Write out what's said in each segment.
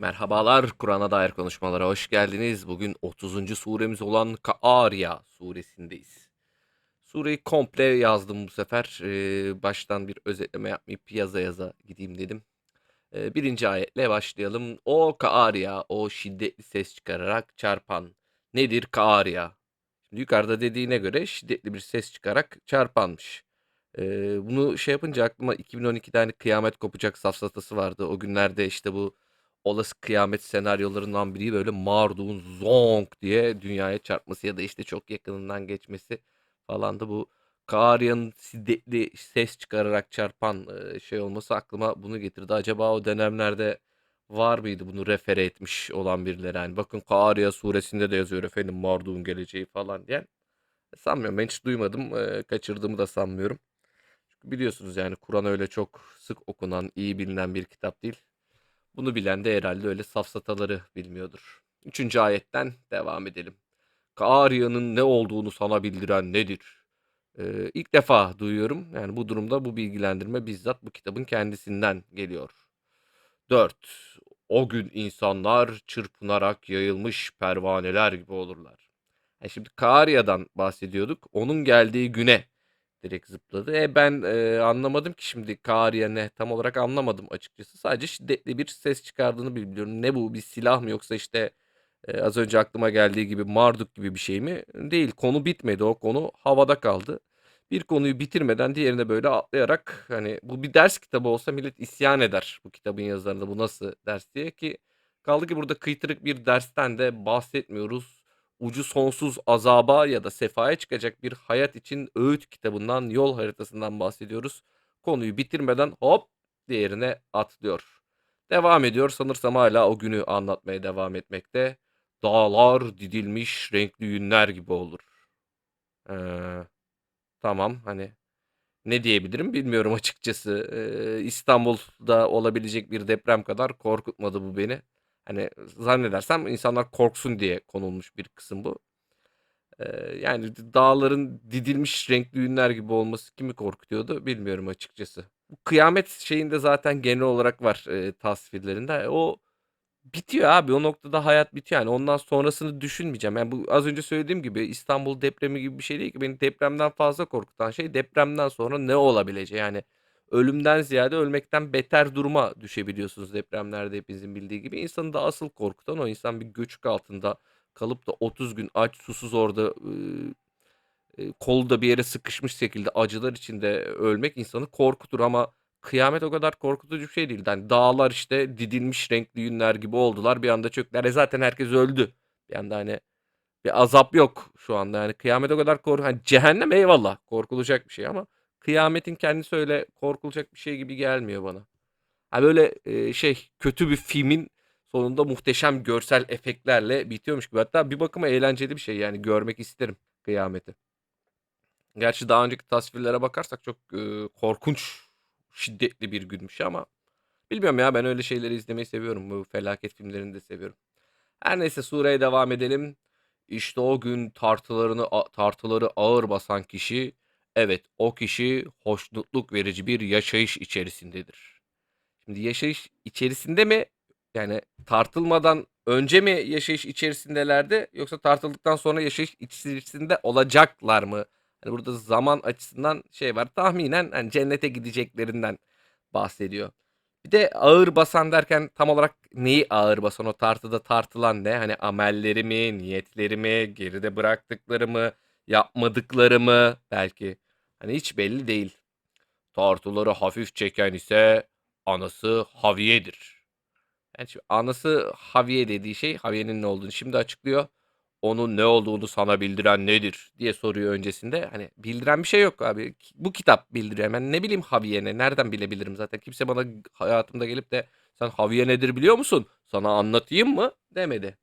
Merhabalar Kur'an'a dair konuşmalara hoş geldiniz. Bugün 30. suremiz olan Ka'arya suresindeyiz. Sureyi komple yazdım bu sefer. Ee, baştan bir özetleme yapmayıp yaza yaza gideyim dedim. Ee, birinci ayetle başlayalım. O Ka'arya, o şiddetli ses çıkararak çarpan. Nedir Ka'arya? Şimdi yukarıda dediğine göre şiddetli bir ses çıkarak çarpanmış. Ee, bunu şey yapınca aklıma 2012'de hani kıyamet kopacak safsatası vardı. O günlerde işte bu olası kıyamet senaryolarından biri böyle Marduk'un zonk diye dünyaya çarpması ya da işte çok yakınından geçmesi falan da bu Karya'nın şiddetli ses çıkararak çarpan şey olması aklıma bunu getirdi. Acaba o dönemlerde var mıydı bunu refere etmiş olan birileri? Yani bakın Karya suresinde de yazıyor efendim Marduk'un geleceği falan diye. Sanmıyorum ben hiç duymadım. kaçırdığımı da sanmıyorum. Çünkü biliyorsunuz yani Kur'an öyle çok sık okunan, iyi bilinen bir kitap değil. Bunu bilen de herhalde öyle safsataları bilmiyordur. Üçüncü ayetten devam edelim. Karya'nın ne olduğunu sana bildiren nedir? Ee, ilk defa duyuyorum. Yani bu durumda bu bilgilendirme bizzat bu kitabın kendisinden geliyor. 4. O gün insanlar çırpınarak yayılmış pervaneler gibi olurlar. Yani şimdi Karya'dan bahsediyorduk. Onun geldiği güne direkt zıpladı. E ben e, anlamadım ki şimdi Karya ne tam olarak anlamadım açıkçası. Sadece şiddetli bir ses çıkardığını biliyorum. Ne bu bir silah mı yoksa işte e, az önce aklıma geldiği gibi Marduk gibi bir şey mi? Değil. Konu bitmedi. O konu havada kaldı. Bir konuyu bitirmeden diğerine böyle atlayarak hani bu bir ders kitabı olsa millet isyan eder bu kitabın yazarında bu nasıl ders diye ki kaldı ki burada kıytırık bir dersten de bahsetmiyoruz ucu sonsuz azaba ya da sefaya çıkacak bir hayat için öğüt kitabından, yol haritasından bahsediyoruz. Konuyu bitirmeden hop diğerine atlıyor. Devam ediyor. Sanırsam hala o günü anlatmaya devam etmekte. Dağlar didilmiş renkli yünler gibi olur. Ee, tamam hani ne diyebilirim bilmiyorum açıkçası. Ee, İstanbul'da olabilecek bir deprem kadar korkutmadı bu beni. Hani zannedersem insanlar korksun diye konulmuş bir kısım bu. Yani dağların didilmiş renkli yünler gibi olması kimi korkutuyordu bilmiyorum açıkçası. Kıyamet şeyinde zaten genel olarak var e, tasvirlerinde. O bitiyor abi. O noktada hayat bitiyor. Yani ondan sonrasını düşünmeyeceğim. Yani bu az önce söylediğim gibi İstanbul depremi gibi bir şey değil ki. Beni depremden fazla korkutan şey depremden sonra ne olabileceği. Yani ölümden ziyade ölmekten beter duruma düşebiliyorsunuz depremlerde hepinizin bildiği gibi. İnsanı da asıl korkutan o insan bir göçük altında kalıp da 30 gün aç susuz orada e, kolu da bir yere sıkışmış şekilde acılar içinde ölmek insanı korkutur ama kıyamet o kadar korkutucu bir şey değil. Yani dağlar işte didilmiş renkli yünler gibi oldular bir anda çöktüler. E zaten herkes öldü. Bir anda hani bir azap yok şu anda. Yani kıyamet o kadar korku. Hani cehennem eyvallah korkulacak bir şey ama kıyametin kendisi öyle korkulacak bir şey gibi gelmiyor bana. Ha böyle e, şey kötü bir filmin sonunda muhteşem görsel efektlerle bitiyormuş gibi. Hatta bir bakıma eğlenceli bir şey yani görmek isterim kıyameti. Gerçi daha önceki tasvirlere bakarsak çok e, korkunç, şiddetli bir günmüş ama bilmiyorum ya ben öyle şeyleri izlemeyi seviyorum. Bu felaket filmlerini de seviyorum. Her neyse sureye devam edelim. İşte o gün tartılarını tartıları ağır basan kişi evet o kişi hoşnutluk verici bir yaşayış içerisindedir. Şimdi yaşayış içerisinde mi yani tartılmadan önce mi yaşayış içerisindelerdi yoksa tartıldıktan sonra yaşayış içerisinde olacaklar mı? Hani burada zaman açısından şey var. Tahminen hani cennete gideceklerinden bahsediyor. Bir de ağır basan derken tam olarak neyi ağır basan o tartıda tartılan ne? Hani amelleri mi, niyetleri mi, geride bıraktıkları mı, yapmadıkları mı belki. Hani hiç belli değil. Tartıları hafif çeken ise anası Haviye'dir. Yani şimdi anası Haviye dediği şey Haviye'nin ne olduğunu şimdi açıklıyor. Onun ne olduğunu sana bildiren nedir diye soruyor öncesinde. Hani bildiren bir şey yok abi. Bu kitap bildiriyor. Ben ne bileyim Haviye ne? Nereden bilebilirim zaten? Kimse bana hayatımda gelip de sen Haviye nedir biliyor musun? Sana anlatayım mı? Demedi.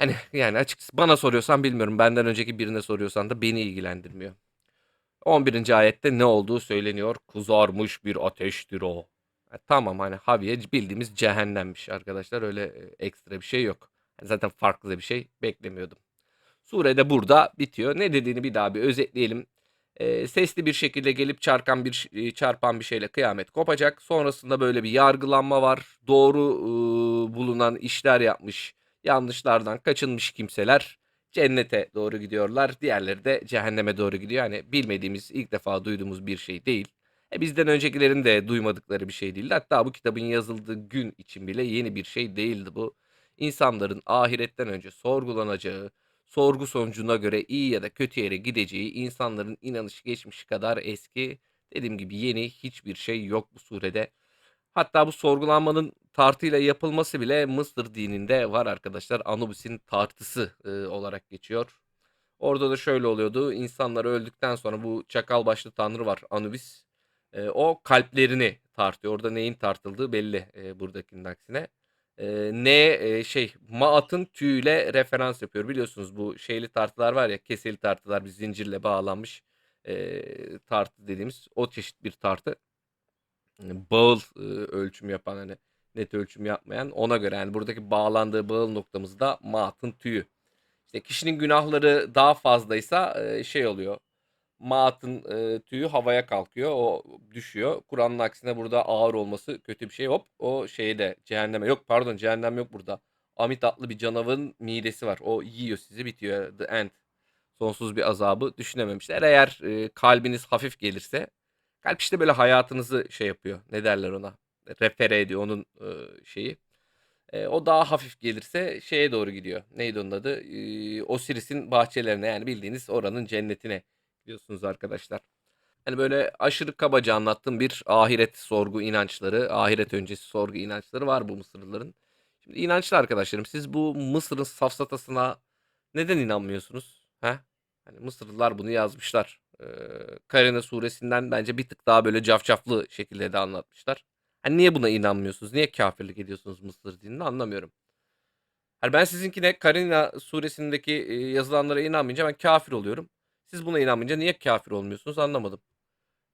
Hani yani açıkçası bana soruyorsan bilmiyorum. Benden önceki birine soruyorsan da beni ilgilendirmiyor. 11. ayette ne olduğu söyleniyor. Kızarmış bir ateştir o. Ha, tamam hani Haviye bildiğimiz cehennemmiş arkadaşlar. Öyle e, ekstra bir şey yok. Zaten farklı bir şey beklemiyordum. Sure de burada bitiyor. Ne dediğini bir daha bir özetleyelim. E, sesli bir şekilde gelip çarpan bir e, çarpan bir şeyle kıyamet kopacak. Sonrasında böyle bir yargılanma var. Doğru e, bulunan işler yapmış, yanlışlardan kaçınmış kimseler cennete doğru gidiyorlar. Diğerleri de cehenneme doğru gidiyor. Hani bilmediğimiz, ilk defa duyduğumuz bir şey değil. E bizden öncekilerin de duymadıkları bir şey değildi. Hatta bu kitabın yazıldığı gün için bile yeni bir şey değildi bu. İnsanların ahiretten önce sorgulanacağı, sorgu sonucuna göre iyi ya da kötü yere gideceği, insanların inanış geçmişi kadar eski, dediğim gibi yeni hiçbir şey yok bu surede. Hatta bu sorgulanmanın tartıyla yapılması bile Mısır dininde var arkadaşlar. Anubis'in tartısı e, olarak geçiyor. Orada da şöyle oluyordu. İnsanlar öldükten sonra bu çakal başlı tanrı var Anubis. E, o kalplerini tartıyor. Orada neyin tartıldığı belli e, buradakinin aksine. E, ne e, şey Maat'ın tüyüyle referans yapıyor. Biliyorsunuz bu şeyli tartılar var ya keseli tartılar bir zincirle bağlanmış e, tartı dediğimiz o çeşit bir tartı. Hani bağıl e, ölçüm yapan hani net ölçüm yapmayan ona göre yani buradaki bağlandığı bağıl noktamız da Maat'ın tüyü. İşte kişinin günahları daha fazlaysa e, şey oluyor. Maat'ın e, tüyü havaya kalkıyor. O düşüyor. Kur'an'ın aksine burada ağır olması kötü bir şey. Hop o şeyde cehenneme. Yok pardon cehennem yok burada. Amit adlı bir canavarın midesi var. O yiyor sizi bitiyor. The end. Sonsuz bir azabı düşünememişler. Eğer e, kalbiniz hafif gelirse kalp işte böyle hayatınızı şey yapıyor. Ne derler ona? Refere ediyor onun e, şeyi. E, o daha hafif gelirse şeye doğru gidiyor. Neydi onun adı? E, Osiris'in bahçelerine yani bildiğiniz oranın cennetine gidiyorsunuz arkadaşlar. Yani böyle aşırı kabaca anlattığım bir ahiret sorgu inançları, ahiret öncesi sorgu inançları var bu Mısırlıların. Şimdi inançlı arkadaşlarım siz bu Mısır'ın safsatasına neden inanmıyorsunuz? He? Hani Mısırlılar bunu yazmışlar. Ee, Karina suresinden bence bir tık daha böyle cafcaflı şekilde de anlatmışlar. Hani niye buna inanmıyorsunuz? Niye kafirlik ediyorsunuz Mısır dinini anlamıyorum. Hani ben sizinkine Karina suresindeki e, yazılanlara inanmayınca ben kafir oluyorum. Siz buna inanmayınca niye kafir olmuyorsunuz anlamadım.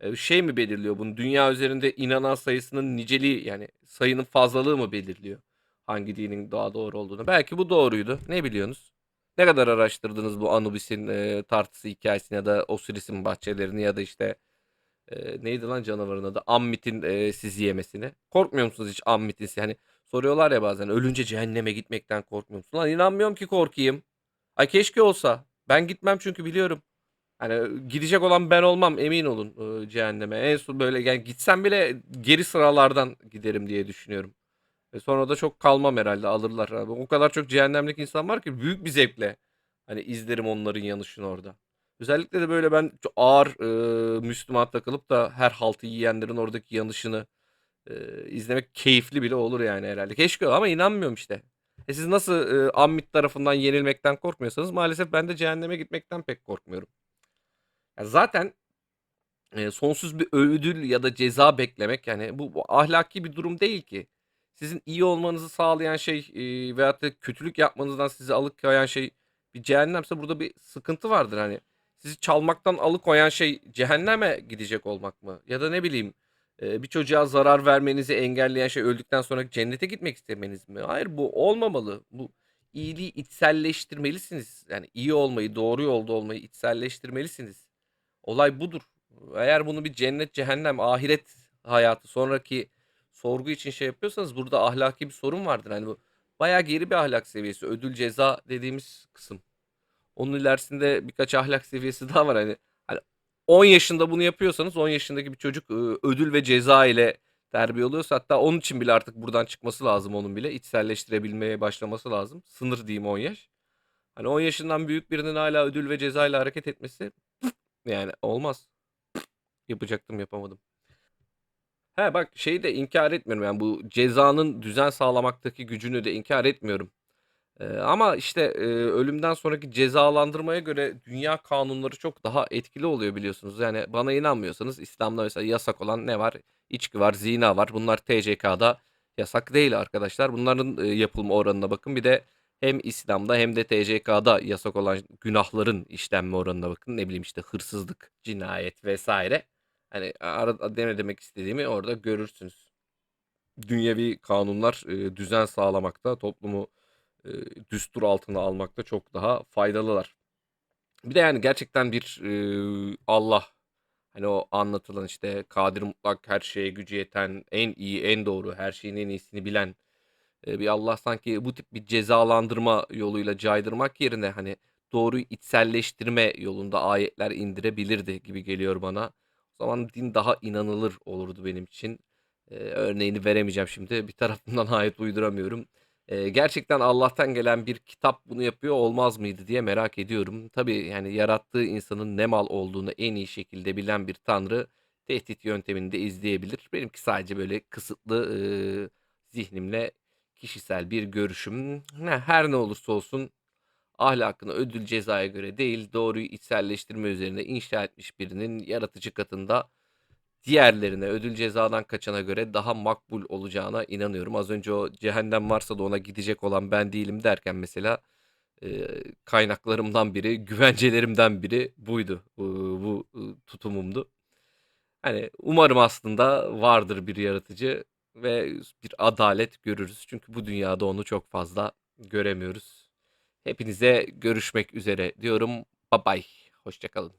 E, şey mi belirliyor bunu? Dünya üzerinde inanan sayısının niceliği yani sayının fazlalığı mı belirliyor? Hangi dinin daha doğru olduğunu. Belki bu doğruydu. Ne biliyorsunuz? Ne kadar araştırdınız bu Anubis'in e, tartısı hikayesini ya da Osiris'in bahçelerini ya da işte e, neydi lan canavarın adı? Ammit'in e, sizi yemesini. Korkmuyor musunuz hiç Ammit'in? Hani soruyorlar ya bazen ölünce cehenneme gitmekten korkmuyor musun? Lan inanmıyorum ki korkayım. Ay keşke olsa. Ben gitmem çünkü biliyorum. Hani gidecek olan ben olmam emin olun e, cehenneme. En son böyle yani gitsem bile geri sıralardan giderim diye düşünüyorum. Ve sonra da çok kalmam herhalde alırlar. Abi. O kadar çok cehennemlik insan var ki büyük bir zevkle hani izlerim onların yanışını orada. Özellikle de böyle ben çok ağır e, Müslüman takılıp da her haltı yiyenlerin oradaki yanışını e, izlemek keyifli bile olur yani herhalde. Keşke ama inanmıyorum işte. E siz nasıl e, Ammit tarafından yenilmekten korkmuyorsanız maalesef ben de cehenneme gitmekten pek korkmuyorum. Ya zaten e, sonsuz bir ödül ya da ceza beklemek yani bu, bu ahlaki bir durum değil ki. Sizin iyi olmanızı sağlayan şey e, veyahut da kötülük yapmanızdan sizi alıkoyan şey bir cehennemse burada bir sıkıntı vardır hani. Sizi çalmaktan alıkoyan şey cehenneme gidecek olmak mı? Ya da ne bileyim e, bir çocuğa zarar vermenizi engelleyen şey öldükten sonra cennete gitmek istemeniz mi? Hayır bu olmamalı. Bu iyiliği içselleştirmelisiniz. Yani iyi olmayı, doğru yolda olmayı içselleştirmelisiniz. Olay budur. Eğer bunu bir cennet, cehennem, ahiret hayatı, sonraki sorgu için şey yapıyorsanız burada ahlaki bir sorun vardır. Hani bu bayağı geri bir ahlak seviyesi. Ödül ceza dediğimiz kısım. Onun ilerisinde birkaç ahlak seviyesi daha var. Hani, hani 10 yaşında bunu yapıyorsanız 10 yaşındaki bir çocuk ödül ve ceza ile terbiye oluyorsa hatta onun için bile artık buradan çıkması lazım onun bile. içselleştirebilmeye başlaması lazım. Sınır diyeyim 10 yaş. Hani 10 yaşından büyük birinin hala ödül ve ceza ile hareket etmesi yani olmaz. Yapacaktım yapamadım. He bak şeyi de inkar etmiyorum yani bu cezanın düzen sağlamaktaki gücünü de inkar etmiyorum. Eee, ama işte, eee, ölümden sonraki cezalandırmaya göre dünya kanunları çok daha etkili oluyor biliyorsunuz. Yani bana inanmıyorsanız İslam'da mesela yasak olan ne var? İçki var, zina var. Bunlar TCK'da yasak değil arkadaşlar. Bunların, eee, yapılma oranına bakın. Bir de hem İslam'da hem de TCK'da yasak olan günahların işlenme oranına bakın. Ne bileyim işte hırsızlık, cinayet vesaire. Hani ara ne demek istediğimi orada görürsünüz. Dünyevi kanunlar, eee, düzen sağlamakta, toplumu, eee, düstur altına almakta çok daha faydalılar. Bir de yani gerçekten bir, eee, Allah, hani o anlatılan işte kadir mutlak, her şeye gücü yeten, en iyi, en doğru, her şeyin en iyisini bilen Eee, bir Allah sanki bu tip bir cezalandırma yoluyla caydırmak yerine, hani, doğruyu içselleştirme yolunda ayetler indirebilirdi gibi geliyor bana. Zaman din daha inanılır olurdu benim için. Eee, örneğini veremeyeceğim şimdi. Bir tarafından ayet uyduramıyorum. Eee, gerçekten Allah'tan gelen bir kitap bunu yapıyor olmaz mıydı diye merak ediyorum. Tabii, yani, yarattığı insanın ne mal olduğunu en iyi şekilde bilen bir tanrı tehdit yöntemini de izleyebilir. Benimki sadece böyle kısıtlı, ııı, zihnimle kişisel bir görüşüm. Ne her ne olursa olsun ahlakını ödül cezaya göre değil, doğruyu içselleştirme üzerine inşa etmiş birinin yaratıcı katında diğerlerine ödül cezadan kaçana göre daha makbul olacağına inanıyorum. Az önce o cehennem varsa da ona gidecek olan ben değilim derken mesela, eee, kaynaklarımdan biri, güvencelerimden biri buydu. Iıı, bu, ııı, tutumumdu. Hani, umarım aslında vardır bir yaratıcı ve bir adalet görürüz. Çünkü bu dünyada onu çok fazla göremiyoruz. Hepinize görüşmek üzere diyorum. Baybay, hoşça kalın.